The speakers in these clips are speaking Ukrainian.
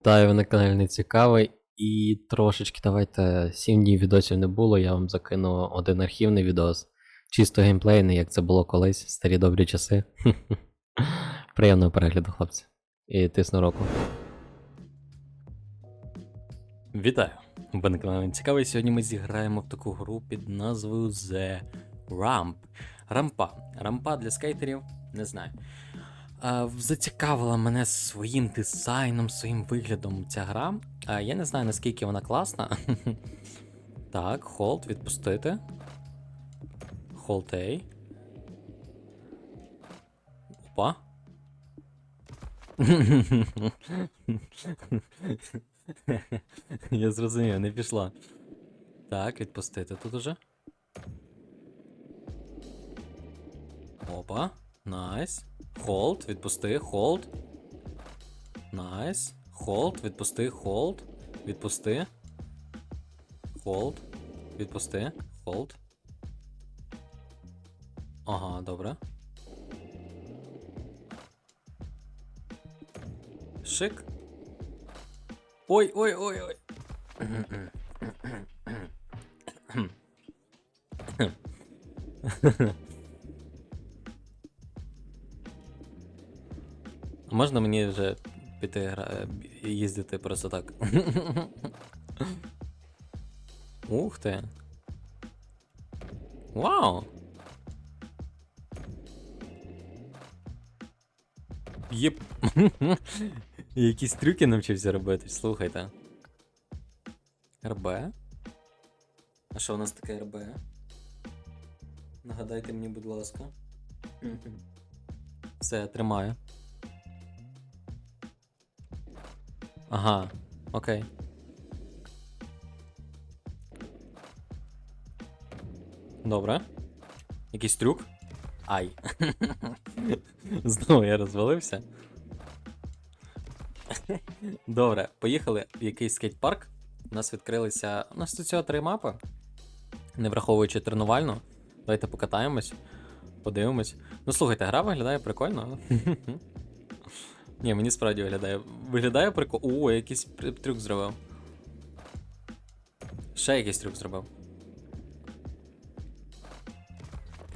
Вітаю, ви на каналі не цікавий. І трошечки давайте 7 днів відосів не було, я вам закину один архівний відос. Чисто геймплейний, як це було колись, старі добрі часи. Приємного перегляду, хлопці. І тисну руку. Вітаю! Ви на каналі цікавий. Сьогодні ми зіграємо в таку гру під назвою The Ramp. Рампа. Рампа для скейтерів, не знаю. А, зацікавила мене своїм дизайном, своїм виглядом ця гра. А, я не знаю, наскільки вона класна. так, холд, відпустити. Холд A. Опа. Я зрозумів, не пішла. Так, відпустити тут уже. Опа. Найс. Холд, відпусти, холд. Найс. Холд, відпусти, холд. Відпусти. Холд. Відпусти. Холд. Ага, добре. Шик. Ой, Можна мені вже піти гра... їздити просто так? Ух ти. Вау! Єп. Якісь трюки навчився робити, слухайте. РБ? А що у нас таке РБ? Нагадайте мені, будь ласка. Все, тримаю. Ага, окей. Добре. Якийсь трюк? Ай. Знову я розвалився. Добре, поїхали в якийсь скейт-парк. У нас відкрилися. У нас тут всього три мапи. Не враховуючи тренувальну. Давайте покатаємось, подивимось. Ну слухайте, гра виглядає прикольно. Ні, мені справді виглядає. Виглядає прикольно. О, якийсь трюк зробив. Ще якийсь трюк зробив.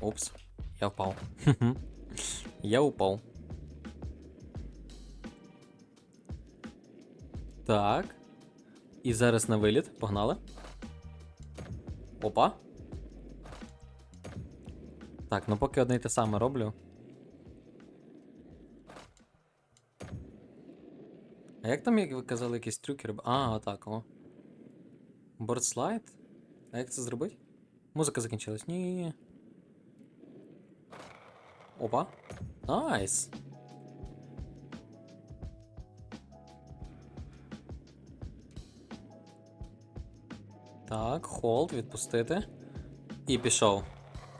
Упс, я впав. я упав. Так. І зараз на виліт. Погнали. Опа. Так, ну поки одне й те саме роблю. А як там, як ви казали, якісь трюки роб... А, отак, о. Бордслайд? А як це зробити? Музика закінчилась. Ні. Опа. Найс. Так, холд, відпустити. І пішов.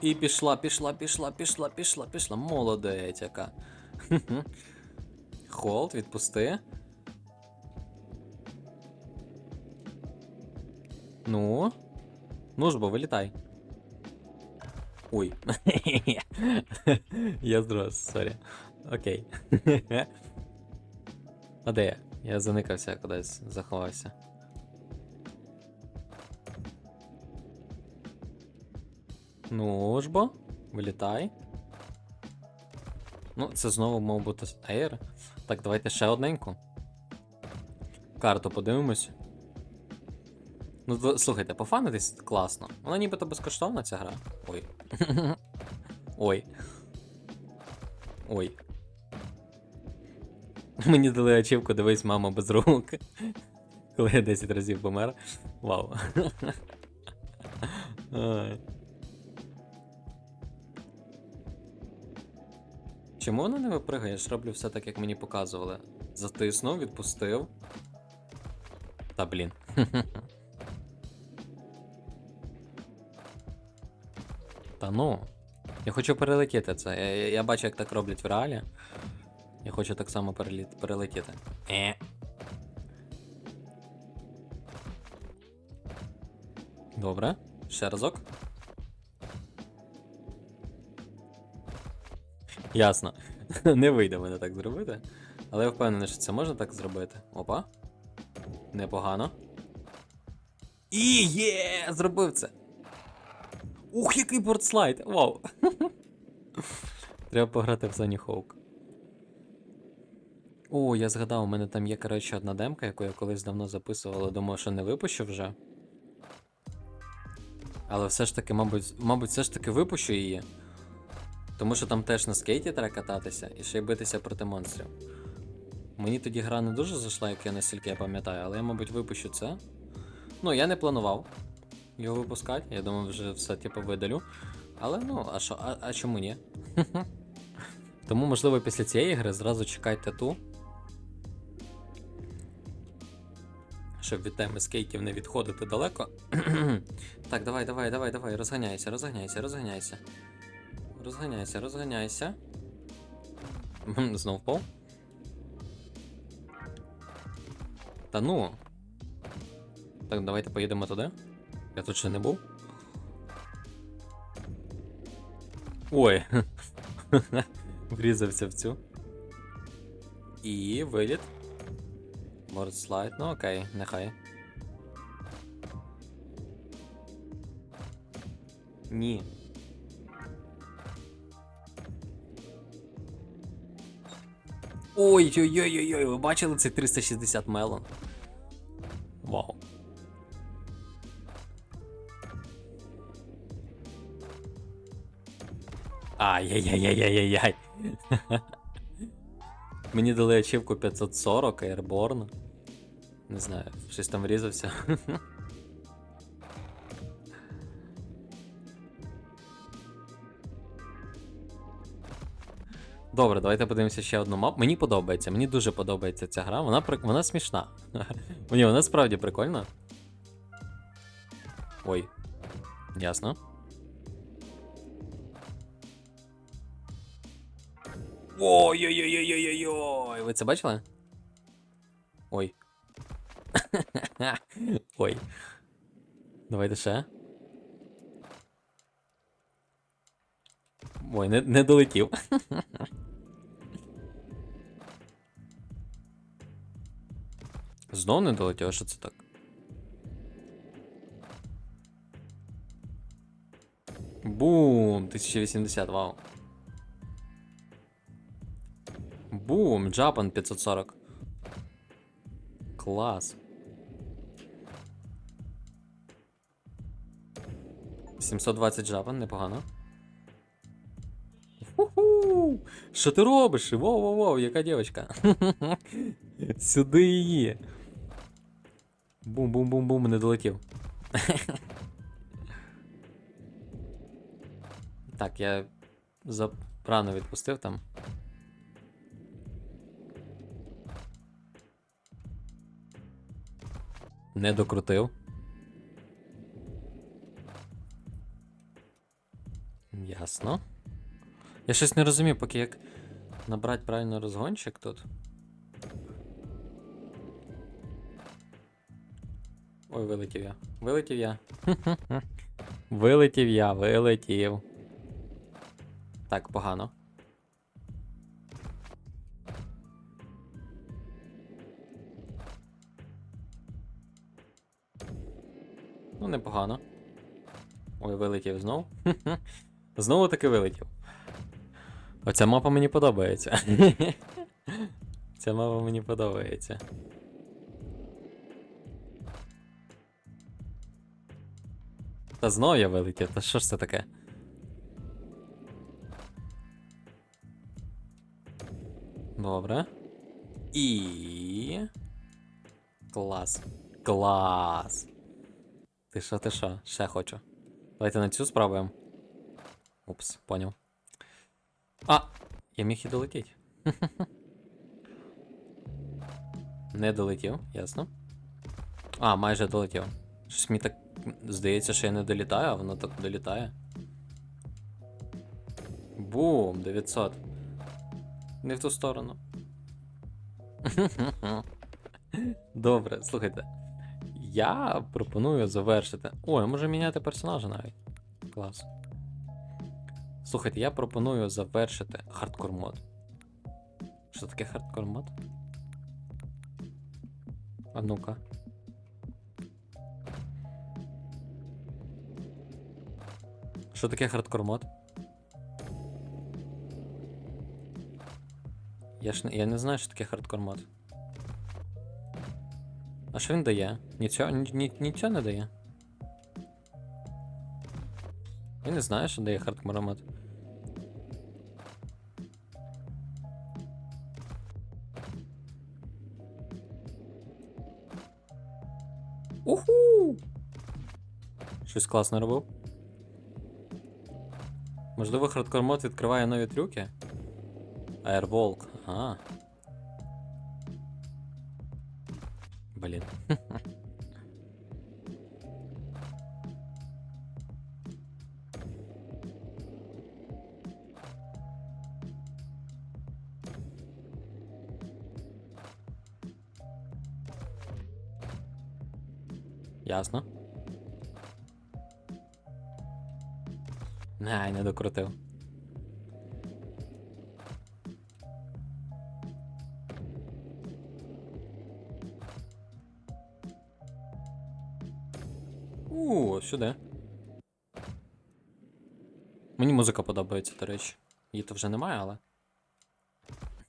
І пішла, пішла, пішла, пішла, пішла, пішла. Молодець яка. Холд, відпусти. Ну. Ну ж бо, вилітай. Ой. я зрос, сорі. Окей. а де я? Я заникався кудись, заховався. Ну ж бо, вилітай. Ну, це знову мав бути Air. Так, давайте ще одненьку. Карту подивимось. Ну, слухайте, пофанитись класно. Вона нібито безкоштовна ця гра. Ой. Ой. Ой. Мені дали ачівку, дивись, мама без рук. Коли я 10 разів помер. Вау. Чому вона не випригає? Я ж роблю все так, як мені показували. Затиснув, відпустив. Та блін. Та ну. Я хочу перелетіти це. Я, я, я бачу, як так роблять в реалі. Я хочу так само переліт, перелетіти. Е. Добре. Ще разок. Ясно. Не вийде мене так зробити. Але я впевнений, що це можна так зробити. Опа. Непогано. І є! Зробив це! Ух, який бортслайд! Вау! Треба пограти в Sony Hawk. О, я згадав, у мене там є, коротше, одна демка, яку я колись давно записував, але думав, що не випущу вже. Але все ж таки, мабуть, мабуть, все ж таки випущу її. Тому що там теж на скейті треба кататися і ще й битися проти монстрів. Мені тоді гра не дуже зайшла, як я настільки я пам'ятаю, але я, мабуть, випущу це. Ну, я не планував його випускати. Я думав, вже все типу видалю. Але ну, а що, а, а чому ні? Тому, можливо, після цієї гри зразу чекайте ту. Щоб від теми скейтів не відходити далеко. так, давай, давай, давай, давай, розганяйся, розганяйся, розганяйся. Розганяйся, розганяйся. Знов впав. Та ну. Так, давайте поїдемо туди. Я ще не був. Ой. Врізався в цю. І виліт. Вордслайд, ну окей, нехай. Ні. Ой-ой-ой-ой-ой, ви бачили цей 360 мелон? Вау. Ай-яй-яй-яй-яй-яй. Мені дали ачівку 540 Airborne. Не знаю, щось там врізався. Добре, давайте подивимося ще одну мапу. Мені подобається, мені дуже подобається ця гра. Вона вона смішна. Ні, вона справді прикольна. Ой. Ясно. Ой-ой-ой-ой-ой-ой! Ви це бачили? Ой. Ой. Давайте ще. Ой, не, не долетів. Знов не долетів, що це так? Бум! 1080, вау. Бум! Джапан 540. Клас. 720 джапан, непогано. Ху-ху! Що ти робиш? Воу-воу-воу, яка дівчинка. Сюди її. Бум-бум-бум-бум, не долетів. так, я зарано відпустив там. Не докрутив. Ясно. Я щось не розумію, поки як набрати правильно розгончик тут. Ой, вилетів я. Вилетів я. Вилетів я, вилетів. Так, погано. Ну, непогано. Ой, вилетів знов. Знову таки вилетів. Оця мапа мені подобається. Ця мапа мені подобається. Та знову я вилетів, та що ж це таке? Добре. І. Клас. Клас. Ти що, ти що? Ще хочу. Давайте на цю спробуємо. Упс, поняв. А! Я міг і долетіти. Не долетів, ясно. А, майже долетів. Щось мені так здається, що я не долітаю, а воно так долітає. Бум, 900. Не в ту сторону. Добре, слухайте я пропоную завершити. О, я можу міняти персонажа навіть. Клас. Слухайте, я пропоную завершити хардкор мод. Що таке хардкор мод? А ну-ка. Що таке хардкор мод? Я ж не, я не знаю, що таке хардкор мод. А що він дає? Нічого, ні, ні, нічого не дає. Я не знаю, що дає хардкор мод. Уху! Щось класно робив. Можливо, хардкор мод відкриває нові трюки? Airwalk, ага. Блін. Ясно. Ай, не докрутив. У, сюди. Мені музика подобається, до речі. Її то вже немає, але.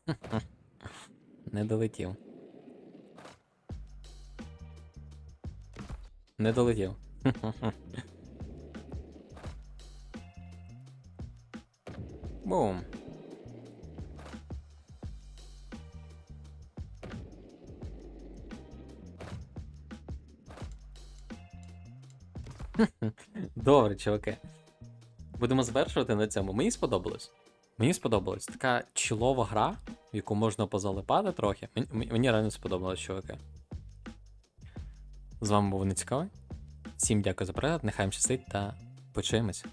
Не долетів. Не долетів. Бум. Добре, чуваки. Будемо завершувати на цьому. Мені сподобалось. Мені сподобалось. Така чолова гра, в яку можна позалипати трохи. Мені, мені- реально сподобалось, чуваки. З вами був Нецікавий. Всім дякую за перегляд, нехай вам щастить та почуємось.